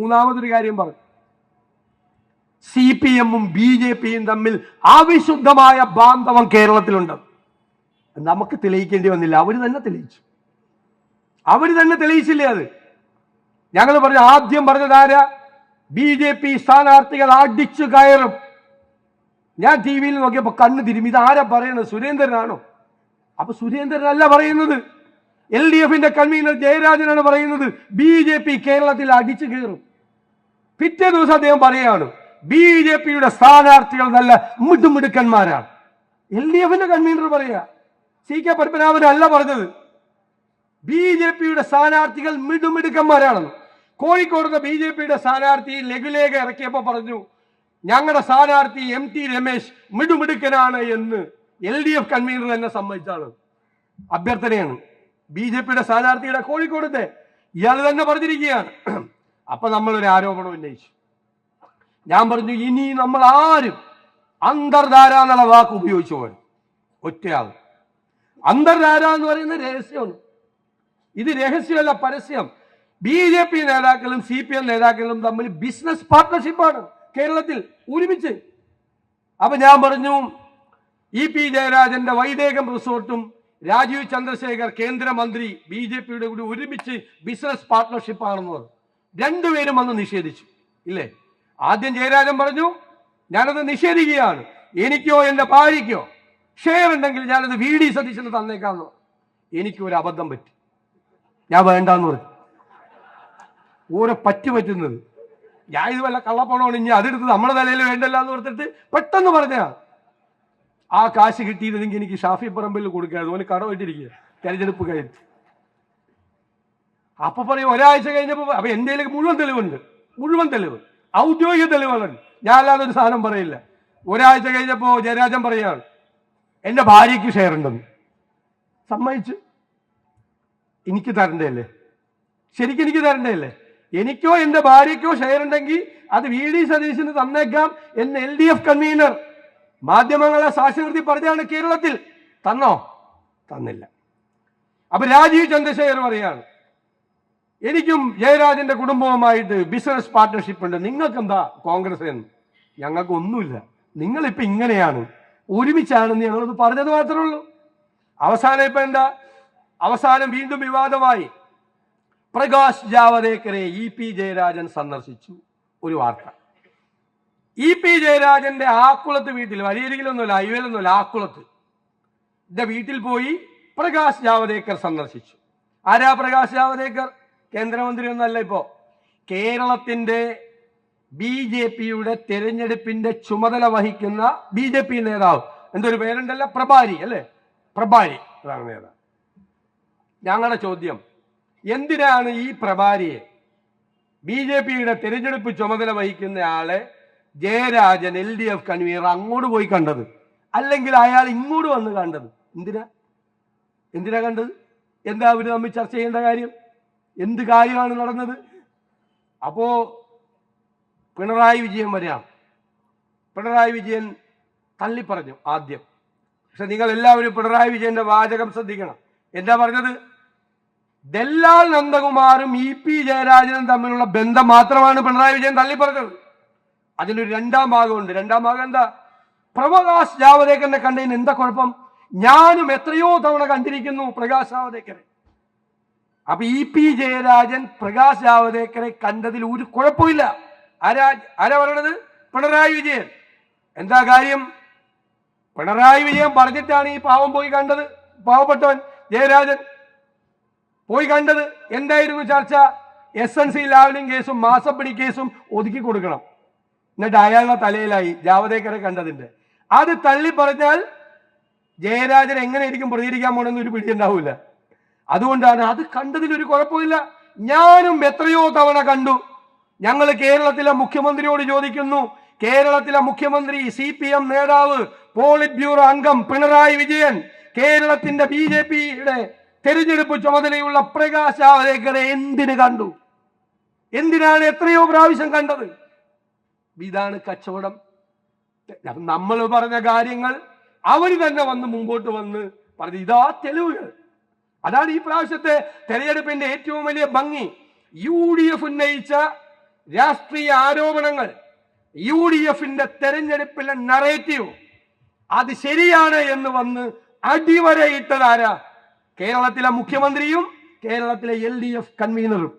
മൂന്നാമതൊരു കാര്യം പറഞ്ഞു സി പി എമ്മും ബി ജെ പിയും തമ്മിൽ അവിശുദ്ധമായ ബാന്ധവം കേരളത്തിലുണ്ട്. നമുക്ക് തെളിയിക്കേണ്ടി വന്നില്ല. അവർ തന്നെ തെളിയിച്ചു. അവർ തന്നെ തെളിയിച്ചില്ലേ അത്? ഞങ്ങൾ പറഞ്ഞു ആദ്യം പറഞ്ഞത് ആരാ? ബി ജെ പി സ്ഥാനാർത്ഥികൾ അടിച്ചു കയറും. ഞാൻ ടി വിയിൽ നോക്കിയപ്പോൾ കണ്ണ് തിരുമ്മി ഇത് ആരാ പറയുന്നത് സുരേന്ദ്രനാണോ? അപ്പൊ സുരേന്ദ്രനല്ല പറയുന്നത്. എൽ ഡി എഫിന്റെ കൺവീനർ ജയരാജനാണ് പറയുന്നത് ബി ജെ പി കേരളത്തിൽ അടിച്ചു കയറും. പിറ്റേ ദിവസം അദ്ദേഹം പറയാണ് ബി ജെ പിയുടെ സ്ഥാനാർത്ഥികൾ നല്ല മിടുമിടുക്കന്മാരാണ്. എൽ ഡി എഫിന്റെ കൺവീനർ പറയുക സി കെ പത്മനാഭൻ അല്ല പറഞ്ഞത്. ബി ജെ പിയുടെ സ്ഥാനാർത്ഥികൾ മിടുമിടുക്കന്മാരാണെന്ന്. കോഴിക്കോടുന്ന ബി ജെ പിയുടെ സ്ഥാനാർത്ഥി ലഘുലേഖ ഇറക്കിയപ്പോൾ പറഞ്ഞു ഞങ്ങളുടെ സ്ഥാനാർത്ഥി എം ടി രമേശ് മിടുമിടുക്കനാണ് എന്ന് എൽ ഡി എഫ് കൺവീനർ തന്നെ സമ്മതിച്ചാണ്. അഭ്യർത്ഥനയാണ്. ബി ജെ പിയുടെ സ്ഥാനാർത്ഥിയുടെ കോഴിക്കോടത്തെ ഇയാൾ തന്നെ പറഞ്ഞിരിക്കുകയാണ്. അപ്പൊ നമ്മളൊരു ആരോപണം ഉന്നയിച്ചു. ഞാൻ പറഞ്ഞു ഇനി നമ്മൾ ആരും അന്തർധാര എന്നുള്ള വാക്ക് ഉപയോഗിച്ചു പോലും ഒറ്റയാൾ. അന്തർധാര എന്ന് പറയുന്ന രഹസ്യമാണ്. ഇത് രഹസ്യമല്ല പരസ്യം. ബി ജെ പി നേതാക്കളും സി പി എം നേതാക്കളും തമ്മിൽ ബിസിനസ് പാർട്ട്ണർഷിപ്പാണ് കേരളത്തിൽ ഒരുമിച്ച്. അപ്പൊ ഞാൻ പറഞ്ഞു ഇ പി ജയരാജന്റെ വൈദേകം റിസോർട്ടും രാജീവ് ചന്ദ്രശേഖർ കേന്ദ്രമന്ത്രി ബി ജെ പിയുടെ കൂടി ഒരുമിച്ച് ബിസിനസ് പാർട്ട്ണർഷിപ്പ് ആണെന്ന് രണ്ടുപേരും അന്ന് നിഷേധിച്ചു. ഇല്ലേ? ആദ്യം ജയരാജൻ പറഞ്ഞു ഞാനത് നിഷേധിക്കുകയാണ്. എനിക്കോ എന്റെ ഭാര്യയ്ക്കോ ഷെയർ ഉണ്ടെങ്കിൽ ഞാനത് വി ഡി സതീശന് തന്നേക്കാന്ന് എനിക്കൊരു അബദ്ധം പറ്റി. ഞാൻ വേണ്ടാന്ന് പറഞ്ഞു. ഓരോ പറ്റു പറ്റുന്നത്. ഞാൻ ഇത് വല്ല കള്ളപ്പണമാണ് ഇനി അതെടുത്ത് നമ്മുടെ തലയിൽ വേണ്ടല്ല എന്ന് ഓർത്തിട്ട് പെട്ടെന്ന് പറഞ്ഞ ആ കാശ് കിട്ടിയിരുന്നെങ്കിൽ എനിക്ക് ഷാഫി പറമ്പിൽ കൊടുക്കുക അതുപോലെ കടമായിട്ടിരിക്കുക തെരഞ്ഞെടുപ്പ് കഴിഞ്ഞ് അപ്പൊ പറയും ഒരാഴ്ച കഴിഞ്ഞപ്പോ അപ്പൊ എന്റെ മുഴുവൻ തെളിവുണ്ട് മുഴുവൻ തെളിവ്. ഔദ്യോഗിക തെളിവുകളുണ്ട് ഞാൻ അല്ലാതെ ഒരു സാധനം പറയില്ല. ഒരാഴ്ച കഴിഞ്ഞപ്പോ ജയരാജൻ പറയാണ് എന്റെ ഭാര്യയ്ക്ക് ഷെയർ ഉണ്ടെന്ന്. സമ്മതിച്ചു. എനിക്ക് തരണ്ടല്ലേ? ശരിക്കും എനിക്ക് തരണ്ടല്ലേ? എനിക്കോ എന്റെ ഭാര്യയ്ക്കോ ഷെയർ ഉണ്ടെങ്കിൽ അത് വി ഡി സതീശന് തന്നേക്കാം എന്ന് എൽ ഡി എഫ് കൺവീനർ മാധ്യമങ്ങളെ സാക്ഷി നിർത്തി പറഞ്ഞാണ് കേരളത്തിൽ തന്നോ? തന്നില്ല. അപ്പൊ രാജീവ് ചന്ദ്രശേഖർ പറയാണ് എനിക്കും ജയരാജന്റെ കുടുംബവുമായിട്ട് ബിസിനസ് പാർട്ട്ണർഷിപ്പ് ഉണ്ട്. നിങ്ങൾക്ക് എന്താ കോൺഗ്രസ് എന്ന് ഞങ്ങൾക്ക് ഒന്നുമില്ല. നിങ്ങളിപ്പോ ഇങ്ങനെയാണ്. ഒരുമിച്ചാണെന്ന് ഞങ്ങളത് പറഞ്ഞത് മാത്രമേ ഉള്ളൂ. അവസാനം ഇപ്പൊ എന്താ? അവസാനം വീണ്ടും വിവാദമായി. പ്രകാശ് ജാവദേക്കറെ ഇ പി ജയരാജൻ സന്ദർശിച്ചു. ഒരു വാർത്ത. ഇ പി ജയരാജന്റെ ആക്കുളത്ത് വീട്ടിൽ വലിയരികിലൊന്നുമില്ല ഹൈവേലൊന്നുമില്ല ആക്കുളത്ത്. എന്റെ വീട്ടിൽ പോയി പ്രകാശ് ജാവദേക്കർ സന്ദർശിച്ചു. ആരാ പ്രകാശ് ജാവദേക്കർ? കേന്ദ്രമന്ത്രി ഒന്നല്ല ഇപ്പോ. കേരളത്തിന്റെ ബി ജെ പിയുടെ തെരഞ്ഞെടുപ്പിന്റെ ചുമതല വഹിക്കുന്ന ബി ജെ പി നേതാവ്. എന്തൊരു പേരുണ്ടല്ല? പ്രഭാരി അല്ലേ? പ്രഭാരി. അതാണ് നേതാവ്. ഞങ്ങളുടെ ചോദ്യം എന്തിനാണ് ഈ പ്രഭാരിയെ ബി ജെ പിയുടെ തെരഞ്ഞെടുപ്പ് ചുമതല വഹിക്കുന്ന ആളെ Jayarajan L D F convenor അങ്ങോട്ട് പോയി കണ്ടത്. അല്ലെങ്കിൽ അയാൾ ഇങ്ങോട്ട് വന്ന് കണ്ടത്. എന്തിനാ? എന്തിനാ കണ്ടത്? എന്താ അവർ തമ്മിൽ ചർച്ച ചെയ്യേണ്ട കാര്യം? എന്ത് കാര്യമാണ് നടന്നത്? അപ്പോ പിണറായി വിജയൻ വരാം. പിണറായി വിജയൻ തള്ളിപ്പറഞ്ഞു ആദ്യം. പക്ഷെ നിങ്ങൾ എല്ലാവരും പിണറായി വിജയന്റെ വാചകം ശ്രദ്ധിക്കണം. എന്താ പറഞ്ഞത്? ദല്ലാൽ നന്ദകുമാറും ഇ പി ജയരാജനും തമ്മിലുള്ള ബന്ധം മാത്രമാണ് പിണറായി വിജയൻ തള്ളിപ്പറഞ്ഞത്. അതിനൊരു രണ്ടാം ഭാഗമുണ്ട്. രണ്ടാം ഭാഗം എന്താ? പ്രകാശ് ജാവദേക്കറിനെ കണ്ടതിന് എന്താ കുഴപ്പം? ഞാനും എത്രയോ തവണ കണ്ടിരിക്കുന്നു പ്രകാശ് ജാവദേക്കറെ. അപ്പൊ ഇ പി ജയരാജൻ പ്രകാശ് ജാവദേക്കറെ കണ്ടതിൽ ഒരു കുഴപ്പമില്ല. ആരാ ആരാ പറയണത്? പിണറായി വിജയൻ. എന്താ കാര്യം? പിണറായി വിജയൻ പറഞ്ഞിട്ടാണ് ഈ പാവം പോയി കണ്ടത്? പാവപ്പെട്ടവൻ ജയരാജൻ. പോയി കണ്ടത്? എന്തായിരുന്നു ചർച്ച? എസ് എൻ സി ലാവലിംഗ് കേസും മാസപ്പടി കേസും ഒതുക്കി കൊടുക്കണം. എന്നിട്ട് അയാളുടെ തലയിലായി ജാവദേക്കറെ കണ്ടതിന്റെ. അത് തള്ളി പറഞ്ഞാൽ ജയരാജൻ എങ്ങനെ ഇരിക്കും പ്രതികരിക്കാൻ പോണെന്ന് ഒരു പിടി ഉണ്ടാവൂല അതുകൊണ്ടാണ് അത് കണ്ടതിൽ ഒരു കുഴപ്പമില്ല. ഞാനും എത്രയോ തവണ കണ്ടു. ഞങ്ങൾ കേരളത്തിലെ മുഖ്യമന്ത്രിയോട് ചോദിക്കുന്നു. കേരളത്തിലെ മുഖ്യമന്ത്രി സി പി എം നേതാവ് പോളിറ്റ് ബ്യൂറോ അംഗം പിണറായി വിജയൻ കേരളത്തിന്റെ ബി ജെ പിയുടെ തെരഞ്ഞെടുപ്പ് ചുമതലയുള്ള പ്രകാശ് ജാവദേക്കറെ എന്തിന് കണ്ടു? എന്തിനാണ് എത്രയോ പ്രാവശ്യം കണ്ടത്? ഇതാണ് കച്ചവടം. നമ്മൾ പറഞ്ഞ കാര്യങ്ങൾ അവർ തന്നെ വന്ന് മുമ്പോട്ട് വന്ന് പറഞ്ഞു ഇതാ തെളിവുകൾ. അതാണ് ഈ പ്രാവശ്യത്തെ തെരഞ്ഞെടുപ്പിന്റെ ഏറ്റവും വലിയ ഭംഗി. യു ഡി എഫ് ഉന്നയിച്ച രാഷ്ട്രീയ ആരോപണങ്ങൾ യു ഡി എഫിന്റെ തെരഞ്ഞെടുപ്പിലെ നറേറ്റീവ് അത് ശരിയാണ് എന്ന് വന്ന് അടിവരയിട്ടതാരാ? കേരളത്തിലെ മുഖ്യമന്ത്രിയും കേരളത്തിലെ എൽ ഡി എഫ് കൺവീനറും